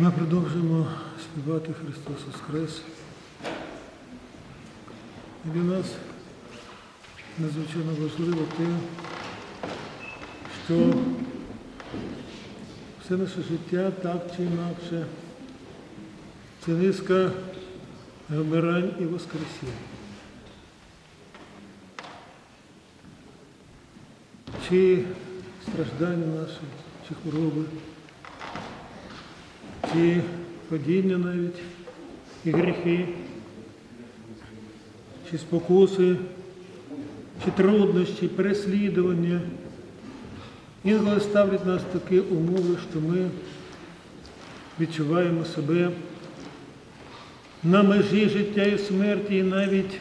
Ми продовжуємо співати Христос Воскрес. І для нас надзвичайно важливо те, що все наше життя так чи інакше це низка вмирань і воскресінь. Чи страждання наші, чи хвороби, чи падіння навіть, і гріхи, чи спокуси, чи труднощі, переслідування. Інколи ставлять нас такі умови, що ми відчуваємо себе на межі життя і смерті, і навіть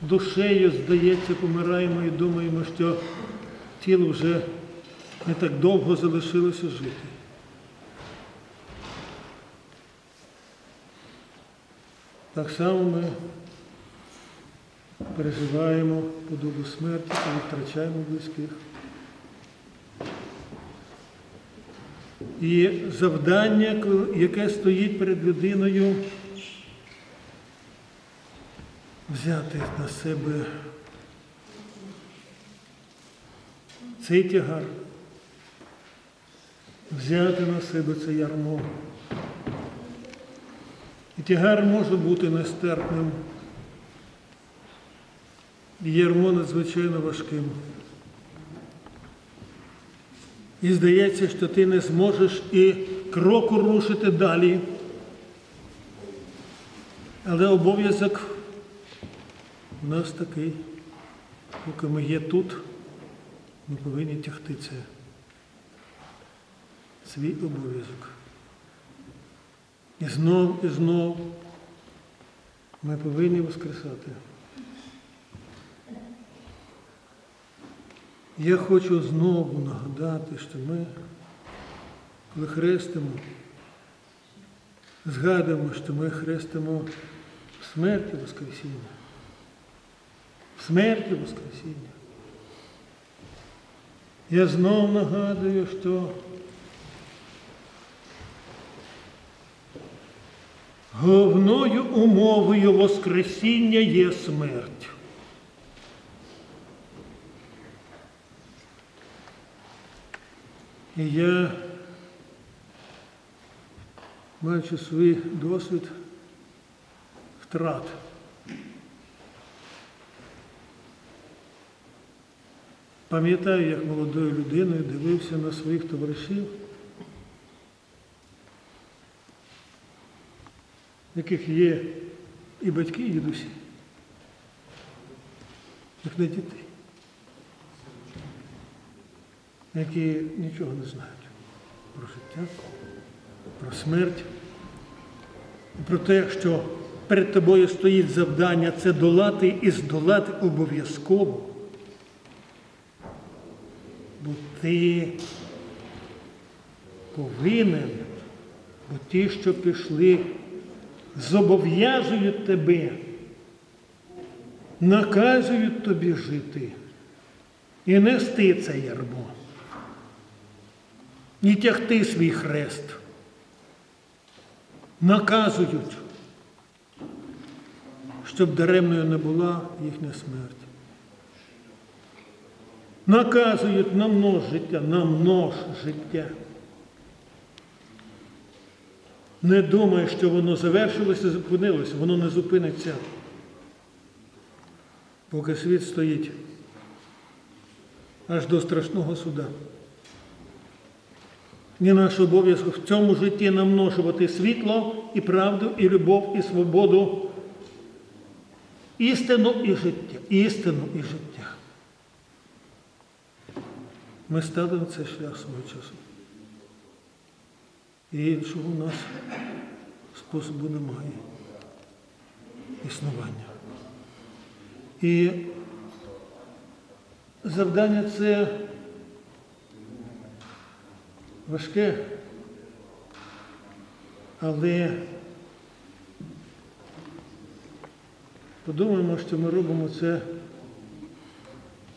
душею, здається, помираємо і думаємо, що тіло вже не так довго залишилося жити. Так само ми переживаємо подобу смерті, коли втрачаємо близьких. І завдання, яке стоїть перед людиною, взяти на себе цей тягар, взяти на себе це ярмо. І тягар може бути нестерпним, і ярмо надзвичайно важким. І здається, що ти не зможеш і кроку рушити далі. Але обов'язок у нас такий, поки ми є тут, ми повинні тягти це. Свій обов'язок. І знов і знов ми повинні воскресати. Я хочу знову нагадати, що ми, коли хрестимо, згадуємо, що ми хрестимо в смерті Воскресіння. В смерті Воскресіння. Я знов нагадую, що головною умовою Воскресіння є смерть. І я, маючи свій досвід втрат, пам'ятаю, як молодою людиною дивився на своїх товаришів, в яких є і батьки, і дідусі, як не дітей які нічого не знають про життя, про смерть, про те, що перед тобою стоїть завдання це долати і здолати обов'язково. Бо ти повинен, бо ті, що пішли, зобов'язують тебе, наказують тобі жити і нести це ярмо і тягти свій хрест. Наказують, щоб даремною не була їхня смерть. Наказують на множ життя, на множ життя. Не думай, що воно завершилося, зупинилося, воно не зупиниться, поки світ стоїть аж до страшного суда. І наш обов'язок в цьому житті намножувати світло і правду, і любов, і свободу, істину і життя, істину і життя. Ми стали на цей шлях свого часу. І іншого у нас способу немає існування. І завдання це важке, але подумаємо, що ми робимо це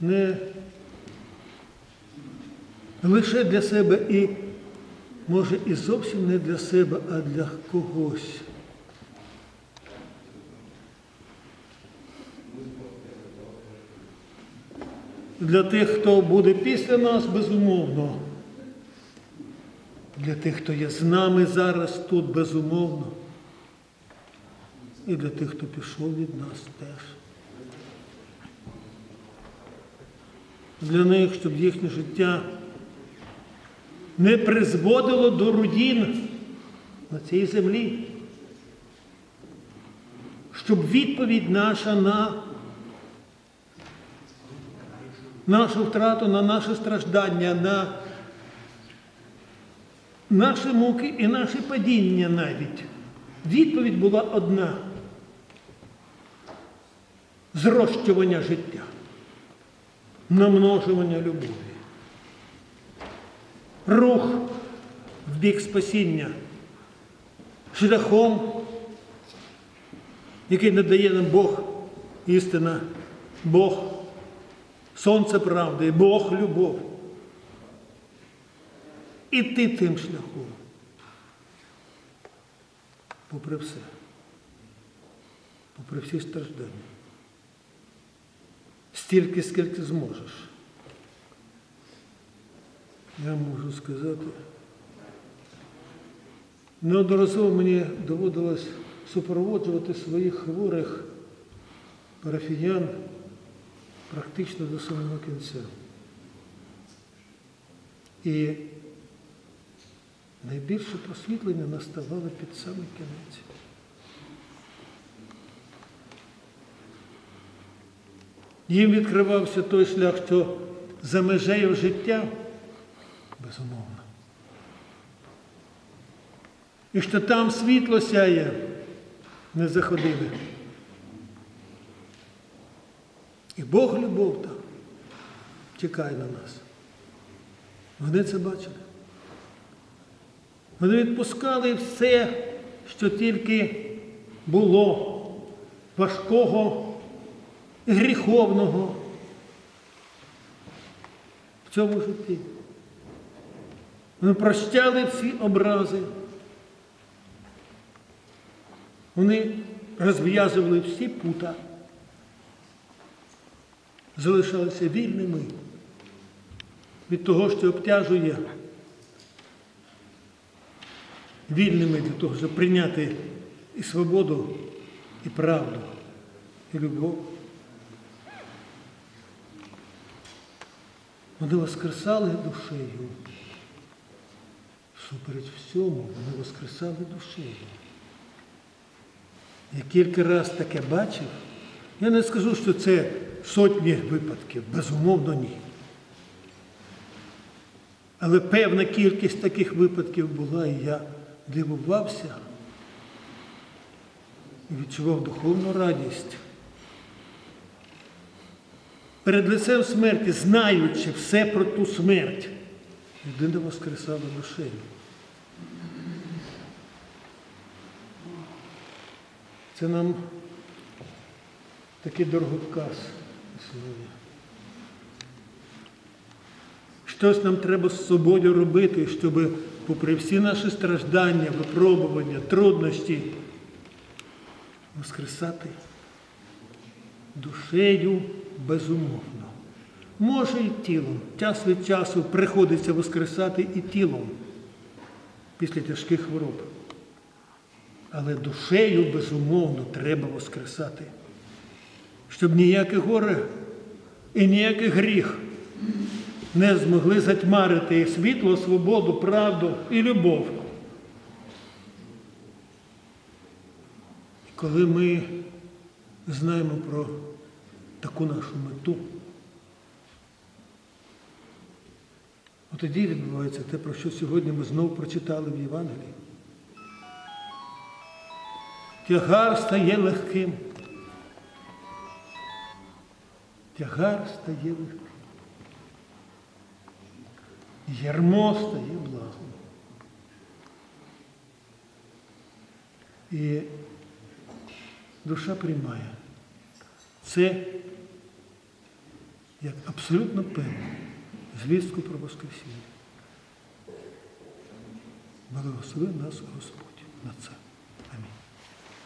не лише для себе і може і зовсім не для себе, а для когось. Для тих, хто буде після нас, безумовно. Для тих, хто є з нами зараз тут, безумовно. І для тих, хто пішов від нас теж. Для них, щоб їхнє життя не призводило до руїн на цій землі. Щоб відповідь наша на нашу втрату, на наше страждання, на наші муки і наше падіння навіть. Відповідь була одна зрощування життя, намножування любові, рух в бік спасіння, шляхом, який надає нам Бог істина, Бог сонце правди, Бог любов. Іти тим шляхом. Попри все. Попри всі страждання. Стільки, скільки зможеш. Я можу сказати. Неодноразово мені доводилось супроводжувати своїх хворих парафіян практично до самого кінця. І найбільше просвітлення наставало під самий кінець. Їм відкривався той шлях, що за межею життя, безумовно. І що там світло сяє, не заходили. І Бог любов там чекає на нас. Вони це бачили. Вони відпускали все, що тільки було важкого, гріховного в цьому житті. Вони прощали всі образи. Вони розв'язували всі пута, залишалися вільними від того, що обтяжує, вільними для того, щоб прийняти і свободу, і правду, і любов. Вони воскресали душею. Супереч всьому, вони воскресали душею. Я кілька разів таке бачив. Я не скажу, що це сотні випадків, безумовно, ні. Але певна кількість таких випадків була, і я дивувався і відчував духовну радість. Перед лицем смерті, знаючи все про ту смерть, людина воскресала душею. Це нам такий дороговказ існує. Щось нам треба з собою робити, щоб, попри всі наші страждання, випробування, труднощі, воскресати душею безумовно. Може і тілом. Час від часу приходиться воскресати і тілом після тяжких хвороб. Але душею, безумовно, треба воскресати, щоб ніяке горе і ніякий гріх не змогли затьмарити світло, свободу, правду і любов. Коли ми знаємо про таку нашу мету, тоді відбувається те, про що сьогодні ми знову прочитали в Євангелії. Тягар стає легким. Тягар стає легким. Ярмо стає благом. І душа приймає. Це як абсолютно певне звістку про Воскресіння. Благослови нас Господь на це.